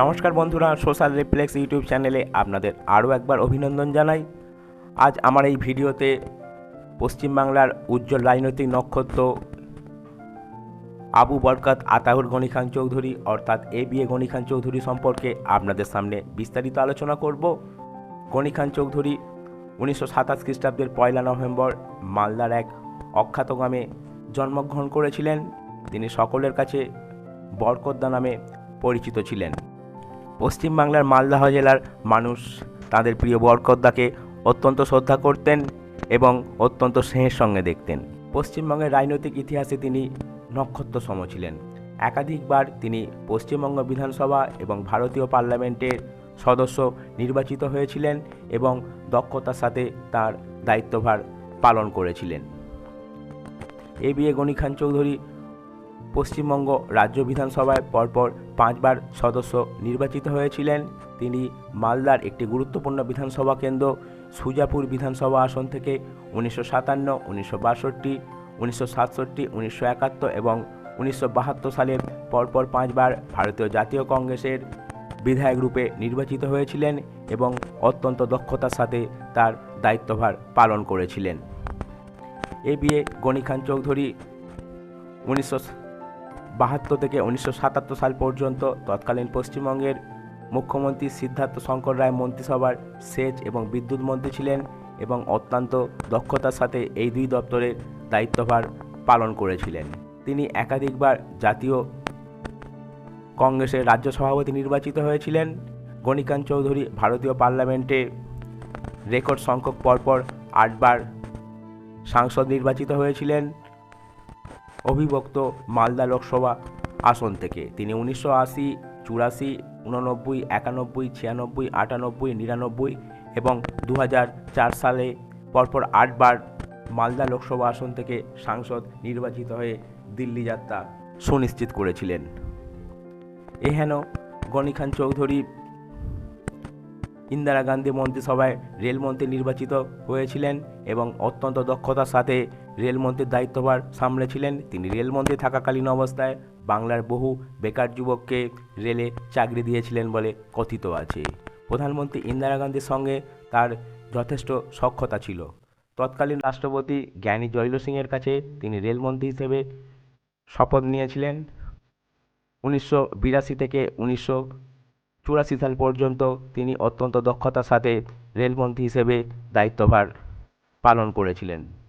নমস্কার বন্ধুরা, social reflex YouTube চ্যানেলে আপনাদের আরও একবার অভিনন্দন জানাই। আজ আমার এই ভিডিওতে পশ্চিমবাংলার উজ্জ্বল রাজনৈতিক নক্ষত্র আবু বরকাত আতাউর গনি খান চৌধুরী অর্থাৎ A B A Gani Khan Chowdhury সম্পর্কে আপনাদের সামনে বিস্তারিত আলোচনা করব। গনি খান চৌধুরী উনিশশো সাতাশ খ্রিস্টাব্দের পয়লা নভেম্বর মালদার এক অখ্যাত গ্রামে জন্মগ্রহণ করেছিলেন। তিনি সকলের কাছে বরকদ্দা নামে পরিচিত ছিলেন। পশ্চিমবাংলার মালদাহ জেলার মানুষ তাদের প্রিয় বরকদ্দাকে অত্যন্ত শ্রদ্ধা করতেন এবং অত্যন্ত স্নেহের সঙ্গে দেখতেন। পশ্চিমবঙ্গের রাজনৈতিক ইতিহাসে তিনি নক্ষত্র সম ছিলেন। একাধিকবার তিনি পশ্চিমবঙ্গ বিধানসভা এবং ভারতীয় পার্লামেন্টের সদস্য নির্বাচিত হয়েছিলেন এবং দক্ষতার সাথে তার দায়িত্বভার পালন করেছিলেন। A B A Gani Khan Chowdhury Paschimbanga রাজ্য বিধানসভায় পরপর পাঁচবার সদস্য নির্বাচিত হয়েছিলেন। তিনি মালদার একটি গুরুত্বপূর্ণ বিধানসভা কেন্দ্র, সুজাপুর বিধানসভা আসন থেকে উনিশশো সাতান্ন, উনিশশো বাষট্টি, উনিশশো সাতষট্টি, উনিশশো একাত্তর এবং উনিশশো বাহাত্তর সালের পরপর পাঁচবার ভারতীয় জাতীয় কংগ্রেসের বিধায়ক রূপে নির্বাচিত হয়েছিলেন এবং অত্যন্ত দক্ষতার সাথে তার দায়িত্বভার পালন করেছিলেন। এ বি এ চৌধুরী, উনিশশো বাহাত্তর থেকে উনিশশো সাতাত্তর সাল পর্যন্ত তৎকালীন পশ্চিমবঙ্গের মুখ্যমন্ত্রী সিদ্ধার্থ শঙ্কর রায় মন্ত্রিসভার সেচ এবং বিদ্যুৎ মন্ত্রী ছিলেন এবং অত্যন্ত দক্ষতার সাথে এই দুই দপ্তরের দায়িত্বভার পালন করেছিলেন। তিনি একাধিকবার জাতীয় কংগ্রেসের রাজ্য সভাপতি নির্বাচিত হয়েছিলেন। গণিকান্ত চৌধুরী ভারতীয় পার্লামেন্টে রেকর্ড সংখ্যক পরপর আটবার সাংসদ নির্বাচিত হয়েছিলেন। অবিভক্ত মালদা লোকসভা আসন থেকে। তিনি উনিশশো আশি, চুরাশি উননব্বই একানব্বই, ছিয়ানব্বই, আটানব্বই, নিরানব্বই এবং দু সালে পরপর আটবার মালদা লোকসভা আসন থেকে সাংসদ নির্বাচিত হয়ে দিল্লি যাত্রা সুনিশ্চিত করেছিলেন। এহেন গনি খান চৌধুরী ইন্দিরা গান্ধী মন্ত্রিসভায় রেলমন্ত্রী নির্বাচিত হয়েছিলেন এবং অত্যন্ত দক্ষতার সাথে রেলমন্ত্রীর দায়িত্বভার সামলেছিলেন। তিনি রেলমন্ত্রী থাকাকালীন অবস্থায় বাংলার বহু বেকার যুবককে রেলে চাকরি দিয়েছিলেন বলে কথিত আছে। প্রধানমন্ত্রী ইন্দিরা গান্ধীর সঙ্গে তার যথেষ্ট সক্ষতা ছিল। তৎকালীন রাষ্ট্রপতি জ্ঞানী জৈল সিংয়ের কাছে তিনি রেলমন্ত্রী হিসেবে শপথ নিয়েছিলেন। উনিশশো বিরাশি থেকে উনিশশো চুরাশি সাল পর্যন্ত তিনি অত্যন্ত দক্ষতার সাথে রেলমন্ত্রী হিসেবে দায়িত্বভার পালন করেছিলেন।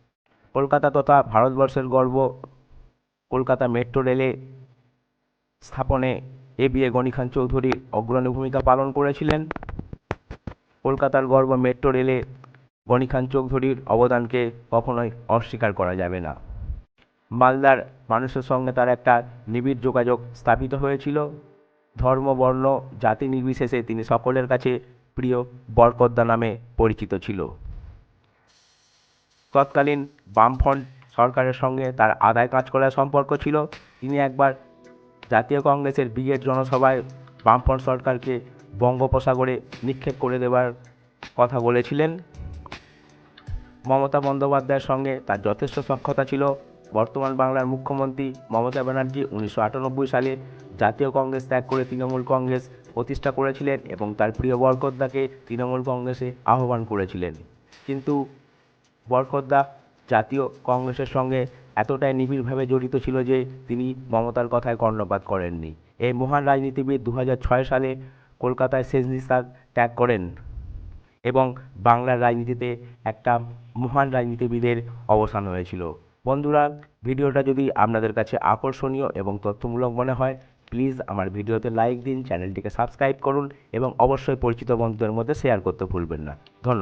কলকাতা তথা ভারতবর্ষের গর্ব, কলকাতা মেট্রো রেলে স্থাপনে A B A Gani Khan Chowdhury অগ্রণী ভূমিকা পালন করেছিলেন। কলকাতার গর্ব মেট্রো রেলে গনি খান চৌধুরীর অবদানকে কখনোই অস্বীকার করা যাবে না। মালদার মানুষের সঙ্গে তার একটা নিবিড় যোগাযোগ স্থাপিত হয়েছিল। ধর্ম, বর্ণ, জাতি নির্বিশেষে তিনি সকলের কাছে প্রিয় বরকদ্দা নামে পরিচিত ছিল। তৎকালীন বামফ্রন্ট সরকারের সঙ্গে তার আদায় কাজ করার সম্পর্ক ছিল। তিনি একবার জাতীয় কংগ্রেসের ব্রিগেড জনসভায় বামফ্রন্ট সরকারকে বঙ্গোপসাগরে নিক্ষেপ করে দেওয়ার কথা বলেছিলেন। মমতা বন্দ্যোপাধ্যায়ের সঙ্গে তার যথেষ্ট সক্ষতা ছিল। বর্তমান বাংলার মুখ্যমন্ত্রী মমতা ব্যানার্জি উনিশশো আটানব্বই সালে জাতীয় কংগ্রেস ত্যাগ করে তৃণমূল কংগ্রেস প্রতিষ্ঠা করেছিলেন এবং তার প্রিয় বরকদ্দাকে তৃণমূল কংগ্রেসে আহ্বান করেছিলেন। কিন্তু বরকদ্দা জাতীয় কংগ্রেসের সঙ্গে এতটাই নিবিড়ভাবে জড়িত ছিল যে তিনি মমতার কথায় কর্ণপাত করেননি। এই মহান রাজনীতিবিদ দু সালে কলকাতায় শেষ নিঃশ্বাস ত্যাগ করেন এবং বাংলার রাজনীতিতে একটা মহান রাজনীতিবিদের অবসান হয়েছিল। বন্ধুরা, ভিডিওটা যদি আপনাদের কাছে আকর্ষণীয় এবং তথ্যমূলক মনে হয়, প্লিজ আমার ভিডিওতে লাইক দিন, চ্যানেলটিকে সাবস্ক্রাইব করুন এবং অবশ্যই পরিচিত বন্ধুদের মধ্যে শেয়ার করতে ভুলবেন না। ধন্যবাদ।